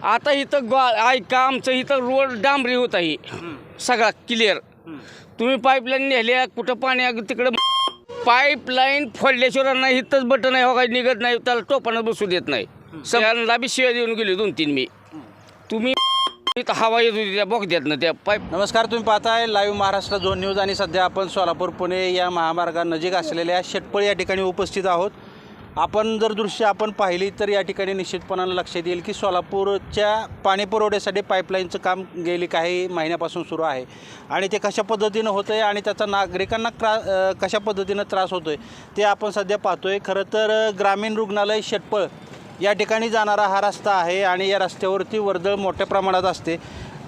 आता इथं गा ऐका आमचं इथं रोड डांबरी होत आहे सगळा क्लिअर तुम्ही पाईपलाईन नेल्या कुठं पाणी आहे तिकडं पाईपलाईन फोडल्याशिवाय नाही इथंच बटन आहे हो काही निघत नाही त्याला टोपानं बसू देत नाही. सगळ्यांना बी शिवाय देऊन गेली दोन तीन मी. तुम्ही इथं हवा येत होती त्या बोगद्यात ना त्या पाईप नमस्कार तुम्ही पाहताय लाईव्ह महाराष्ट्र झोन न्यूज आणि सध्या आपण सोलापूर पुणे या महामार्गानजीक असलेल्या शेटपळ या ठिकाणी उपस्थित आहोत. आपण जर दृश्य आपण पाहिली तर या ठिकाणी निश्चितपणानं लक्षात येईल की सोलापूरच्या पाणी पुरवठ्यासाठी पाईपलाईनचं काम गेली काही महिन्यापासून सुरू आहे. आणि ते कशा पद्धतीनं होतं आहे आणि त्याचा नागरिकांना क्रा कशा पद्धतीनं त्रास होतो आहे ते आपण सध्या पाहतो आहे खरं तर ग्रामीण रुग्णालय शेटपळ या ठिकाणी जाणारा हा रस्ता आहे आणि या रस्त्यावरती वर्दळ मोठ्या प्रमाणात असते.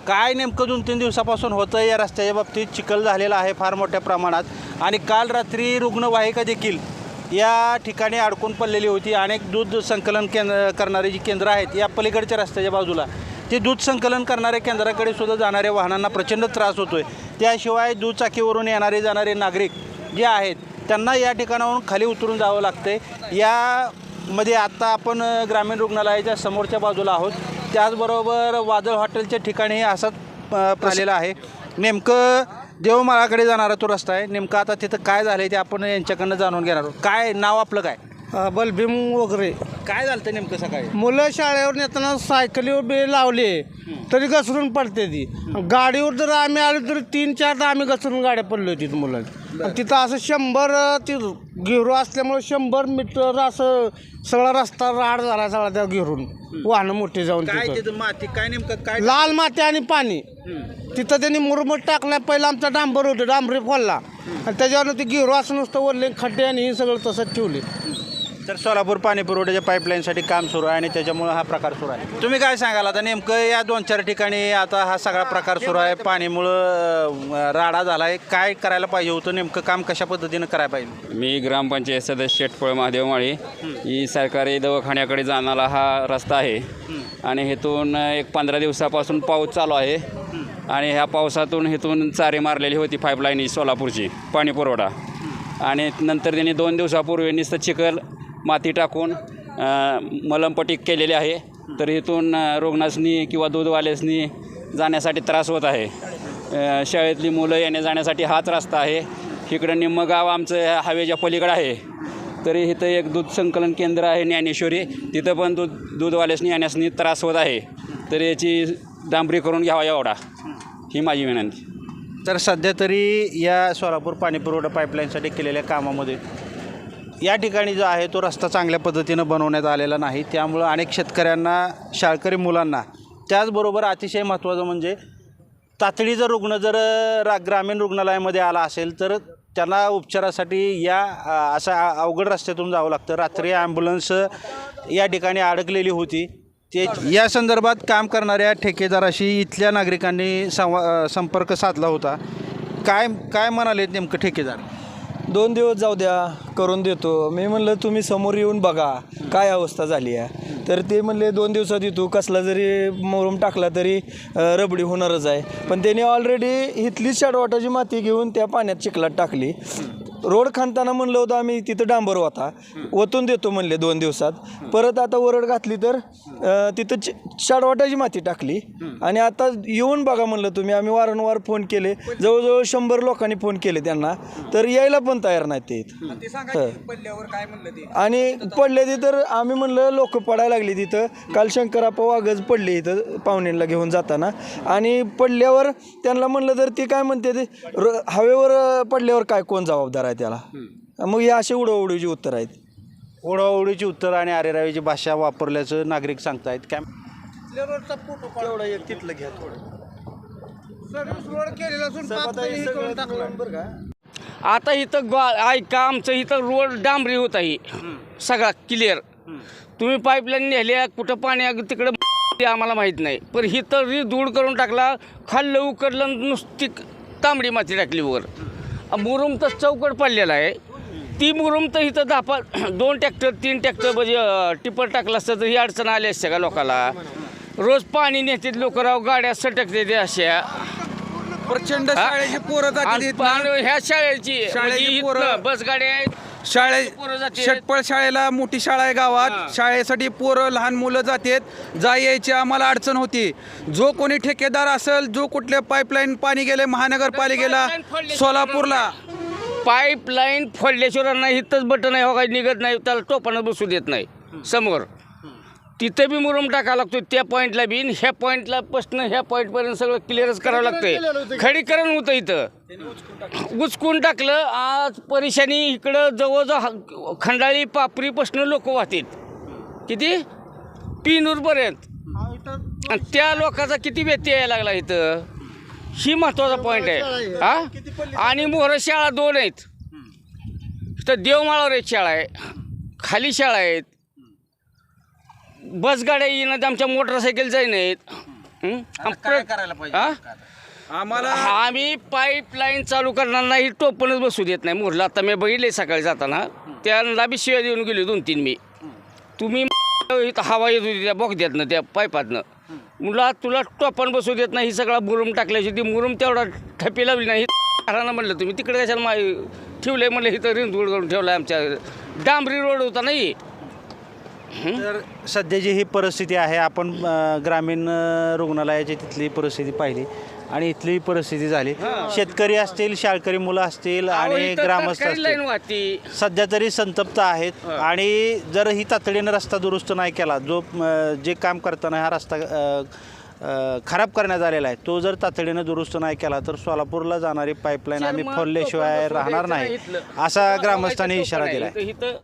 काय नेमकं दोन तीन दिवसापासून होतं आहे या रस्त्याच्या बाबतीत चिखल झालेला आहे फार मोठ्या प्रमाणात. आणि काल रात्री रुग्णवाहिका देखील या ठिकाणी अडकून पडलेली होती. अनेक दूध संकलन केंद्र करणारी जी केंद्र आहेत या पलीकडच्या रस्त्याच्या बाजूला ते दूध संकलन करणाऱ्या केंद्राकडे सुद्धा जाणाऱ्या वाहनांना प्रचंड त्रास होतो आहे त्याशिवाय दुचाकीवरून येणारे जाणारे नागरिक जे आहेत त्यांना या ठिकाणाहून खाली उतरून जावं लागतं यामध्ये आत्ता आपण ग्रामीण रुग्णालयाच्या समोरच्या बाजूला आहोत. त्याचबरोबर वादळ हॉटेलच्या ठिकाणी असाच अ, आलेला आहे. नेमकं देवमाळाकडे जाणारा तो रस्ता आहे. नेमकं आता तिथं काय झालं ते आपण यांच्याकडनं जाणून घेणार आहोत. काय नाव आपलं काय? बलभीम वगैरे. काय झालं होतं नेमकं सकाळी? मुलं शाळेवर नेताना सायकलीवर बी लावले. तरी घसरून पडते ती. गाडीवर जर आम्ही आलो तरी तीन चारदा आम्ही घसरून गाड्या पडलो मुलांनी आणि तिथं असं शंभर ती घेरू असल्यामुळे शंभर मीटर असं सगळा रस्ता राड झाला सगळा त्या घेरून वाहनं मोठी जाऊन काय तिथं. तिथं माती? काय नेमकं? काय लाल माती आणि पाणी. तिथं त्यांनी मुरमट टाकला पहिला आमचा डांबर होतं डांबरी फोडला आणि त्याच्यावरनं ते गिरो असं नुसतं वरले खड्डे आणि हे सगळं तसंच ठेवले. तर सोलापूर पाणी पुरवठ्याच्या पाईपलाईनसाठी काम सुरू आहे आणि त्याच्यामुळं हा प्रकार सुरू आहे. तुम्ही काय सांगाल आता? नेमकं या दोन चार ठिकाणी आता हा सगळा प्रकार सुरू आहे. पाणीमुळं राडा झाला आहे काय करायला पाहिजे होतं? नेमकं काम कशा पद्धतीनं करायला पाहिजे? मी ग्रामपंचायत सदस्य शेटफळ महादेव माळी ही सरकारी दवाखान्याकडे जाणारा हा रस्ता आहे. आणि हेतून एक पंधरा दिवसापासून पाऊस चालू आहे. आणि ह्या पावसातून हेतून चारे मारलेली होती पाईपलाईन ही सोलापूरची पाणी पुरवठा. आणि नंतर त्यांनी दोन दिवसापूर्वी नुसतं चिखल माती टाकून अं, मलमपट्टी केलेली आहे. तर इथून रुग्णासनी किंवा दूधवाल्यासनी जाण्यासाठी त्रास होत आहे. शाळेतली मुलं येण्या जाण्यासाठी हाच रस्ता आहे. इकडं निम्मं गाव आमचं हवेच्या पलीकडं आहे तरी इथं एक दूध संकलन केंद्र आहे ज्ञानेश्वरी. तिथं पण दूध दूधवाल्यासनी येण्यासनी त्रास होत आहे. तर याची डांबरी करून घ्यावा एवढा. ही माझी विनंती. तर सध्या तरी या सोलापूर पाणीपुरवठा पाईपलाईनसाठी केलेल्या कामामध्ये या ठिकाणी जो आहे तो रस्ता चांगल्या पद्धतीनं बनवण्यात आलेला नाही. त्यामुळं अनेक शेतकऱ्यांना शाळकरी मुलांना त्याचबरोबर अतिशय महत्त्वाचं म्हणजे तातडीचा रुग्ण जर रा ग्रामीण रुग्णालयामध्ये आला असेल तर त्यांना उपचारासाठी या असा अवघड रस्त्यातून जावं लागतं. रात्री ॲम्ब्युलन्स या ठिकाणी अडकलेली होती. ते या संदर्भात काम करणाऱ्या ठेकेदाराशी इथल्या नागरिकांनी संवा संपर्क साधला होता. काय काय म्हणाले नेमकं ठेकेदार? दोन दिवस जाऊ द्या करून देतो. मी म्हणलं तुम्ही समोर येऊन बघा काय अवस्था झाली आहे. तर ते म्हणले दोन दिवसात येतो. कसला जरी मोरम टाकला तरी रबडी होणारच आहे. पण त्यांनी ऑलरेडी इथलीच शाडवाटाची माती घेऊन त्या पाण्यात चिखलात टाकली. रोड खांदताना म्हणलं होतं आम्ही तिथं डांबर होता. ओतून देतो म्हणले दोन दिवसात. परत आता वरड घातली तर अ, तिथं चि- शाडवाटाची माती टाकली. आणि आता येऊन बघा म्हणलं तुम्ही आम्ही वारंवार फोन केले. जवळजवळ शंभर लोकांनी फोन केले त्यांना. तर यायला पण तयार नाहीत ते इथं. आणि पडले ते तर आम्ही म्हणलं लोक पडायला लागली तिथं. काल शंकराप्पा वाघच पडले इथं पाहुण्यांना घेऊन जाताना. आणि पडल्यावर त्यांना म्हणलं तर ती काय म्हणते ते र- हवेवर अं, पडल्यावर काय कोण जबाबदार आहे? त्याला. मग हे असे उडवडीची उत्तर आहेत. ओढाओढीची उत्तर आणि आरेरावीची भाषा वापरल्याचं नागरिक सांगतायत. काय एक तिथलं घ्या थोडं. तरी. आता इथं गा ऐका आमचं इथं रोड डांबरी होत आहे सगळा क्लिअर तुम्ही पाईपलाईन नेल्या कुठं पाणी आहे तिकडं ते आम्हाला माहीत नाही. पण इथं री धूळ करून टाकला खाल्लं उकडलं नुसती तांबडी माती टाकली वर. मुरुम तर चौकट पडलेला आहे. ती मुरुम तर इथं दहा पाच दोन ट्रॅक्टर तीन ट्रॅक्टर म्हणजे टिपर टाकलं असतं तर ही अडचण आली असते का लोकाला? रोज पाणी नेतात लोक राव गाड्या सटकते ते अशा. प्रचंड? शाळेची पोरं जातात इथनं. ह्या शाळेची शाळेची म्हणजे पोरं- इथनं बस गाड्या आहेत. शाळे पोरं जातात. षटपळ शाळेला मोठी शाळा आहे गावात. शाळेसाठी पोरं लहान मुलं जातात जा यायची आम्हाला अडचण होती. जो कोणी ठेकेदार असेल जो कुठल्या पाईपलाईन पाणी गेले महानगरपालिकेला pipeline सोलापूरला. पाईपलाईन फोडल्याशिवाय नाही. इथंच बटन आहे हो काही निघत नाही. त्याला टोपानं बसू देत नाही. समोर. तिथं बी मुरुम टाकावा लागतो त्या पॉईंटला बी. आणि ह्या पॉईंटला पासून ह्या पॉईंटपर्यंत सगळं क्लिअरच करावं लागतंय. खडीकरण होतं इथं. उचकून टाकलं. आज परेशानी इकडं जवळजवळ खंडाळी पापरीपासून लोक वाहतात किती? पिनूरपर्यंत. आणि त्या लोकांचा किती व्यत्यय यायला लागला इथं? ही महत्त्वाचा पॉईंट आहे. हा? आणि मोहर शाळा दोन आहेत. इथं देवमाळावर एक शाळा आहे. खाली शाळा आहेत. बसगाड्या येणं आमच्या मोटरसायकल जाई नाहीत हं? आणि काय करायला पाहिजे हा? आम्हाला आम्ही पाईपलाईन चालू करणार नाही टोपणच बसू देत नाही. मोरला आता मी बघितले सकाळी जाताना. त्यांना बी शिव्या देऊन गेले दोन तीन मी. तुम्ही इथं हवा येत होती त्या बोगद्यातनं त्या पाईपातनं मुला तुला टोपण बसू देत नाही ही सगळा मुरुम टाकल्याशी ती मुरुम तेवढा ठपी लावली नाही. घरानं म्हणलं तुम्ही तिकडे कशाला मा ठेवलंय म्हणलं इथं रिंदूड करून ठेवलं आमच्या. डांबरी रोड होता नाही तर सध्याची ही परिस्थिती आहे आपण अ, ग्रामीण अ, रुग्णालयाची तिथली परिस्थिती पाहिली आणि इथली परिस्थिती झाली. शेतकरी असतील शाळकरी मुलं असतील आणि ग्रामस्थ लाईन असतील. वाहती. सध्या तरी संतप्त आहेत आणि जर ही तातडीनं रस्ता दुरुस्त नाही केला जो अ, जे काम करताना हा रस्ता अ, अ, खराब करण्यात आलेला आहे तो जर तातडीनं दुरुस्त नाही केला तर सोलापूरला जाणारी पाईपलाईन आम्ही फोडल्याशिवाय राहणार नाही. असा ग्रामस्थांनी इशारा आहे. दिला इथं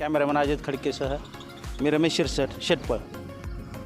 कॅमेरामॅन अजित खडकेसह मी रमेश शिरसट शेटपळ.